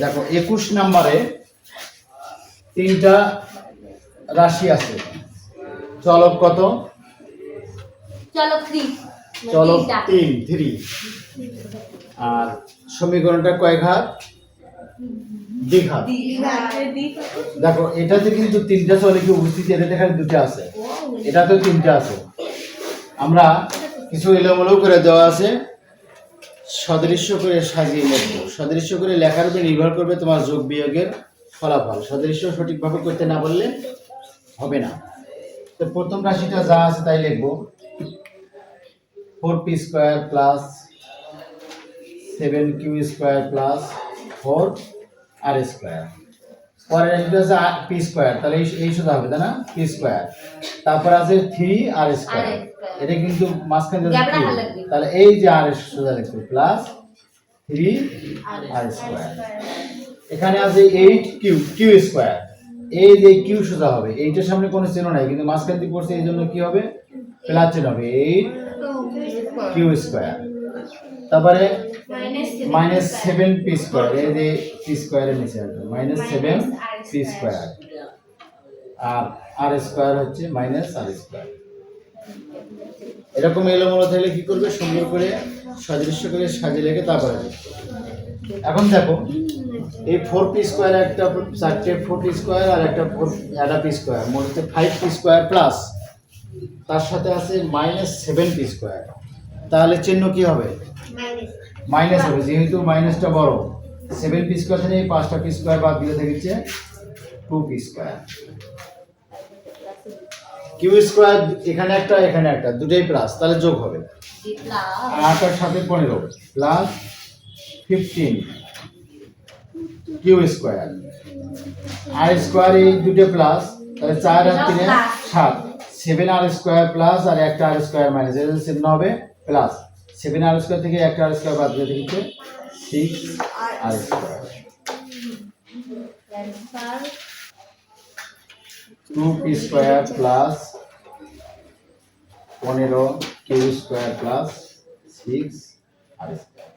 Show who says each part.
Speaker 1: দেখো একুশ নম্বরে তিনটা রাশি আছে। চলক কত?
Speaker 2: চলো থ্রি।
Speaker 1: চলক তিন থ্রি। আর সমীকরণটা কয় ঘাত? দ্বিঘাত দেখো এটাতে কিন্তু তিনটা চলকে উপস্থিতি? এটা দেখার দুটো আছে। এটাতেও তিনটা আছে। আমরা কিছু এলোমেলো করে দেওয়া আছে। সদৃশ্য করে সাজিয়ে লিখব সদৃশ্য করে লেখার উপরে নির্ভর করবে তোমার যোগ বিয়োগের ফলাফল। সদৃশ্য সঠিকভাবে করতে না বললে হবে না। তো প্রথম রাশিটা যা আছে তাই লিখব। Four p square plus seven q square plus four r square. পরের রাশিটা আছে পি স্কোয়ার তাহলে এই শুধু হবে তাই না? পি স্কোয়ার তারপর আছে থ্রি আর স্কোয়ার এটা কিন্তু মাঝখানে তাহলে এই যে আর এস সোজা লিখবে প্লাস থ্রি আর স্কোয়ার এখানে আছে এইট কিউ কিউ স্কোয়ার এই যে কিউ সোজা হবে এইটার সামনে কোনো চিহ্ন নাই কিন্তু মাঝখান দিয়ে পড়ছে এই জন্য কি হবে? প্লাস চিহ্ন হবে এইট কিউ স্কোয়ার তারপরে মাইনাস সেভেন পি স্কোয়ার এই যে পি স্কোয়ারের নিচে আসবে মাইনাস সেভেন পি স্কোয়ার আর আর স্কোয়ার হচ্ছে মাইনাস আর স্কোয়ার এরকম এলোমেলো থাকলে কি করবে? সুন্দর করে সদৃশ্য করে সাজিয়ে লেগে তারপরে। এখন দেখো এই ফোর পি স্কোয়ার একটা চারটে ফোর পি স্কোয়ার আর একটা ফোর একটা পি স্কোয়ার মোট হচ্ছে ফাইভ পি স্কোয়ার প্লাস তার সাথে আছে মাইনাস সেভেন পি স্কোয়ার তাহলে চিহ্ন কি হবে? মাইনাস হবে যেহেতু মাইনাসটা বড়। সেভেন পি স্কোয়ার থেকে পাঁচটা পি স্কোয়ার বাদ দিলে থেকেছে two p square q square এখানে একটা এখানে একটা দুটোই প্লাস তাহলে যোগ হবে। আটার সাথে পনেরো plus fifteen q square r square এই দুটো প্লাস তাহলে চার আর তিনে সাত। সেভেন আর স্কোয়ার প্লাস আর একটা আর স্কোয়ার মাইনাস এটা চিহ্ন হবে প্লাস সেভেন আর স্কোয়ার থেকে একটা আর স্কোয়ার বাদ দিয়ে দিচ্ছে six r square. Two p square plus পনেরো q square plus six r square.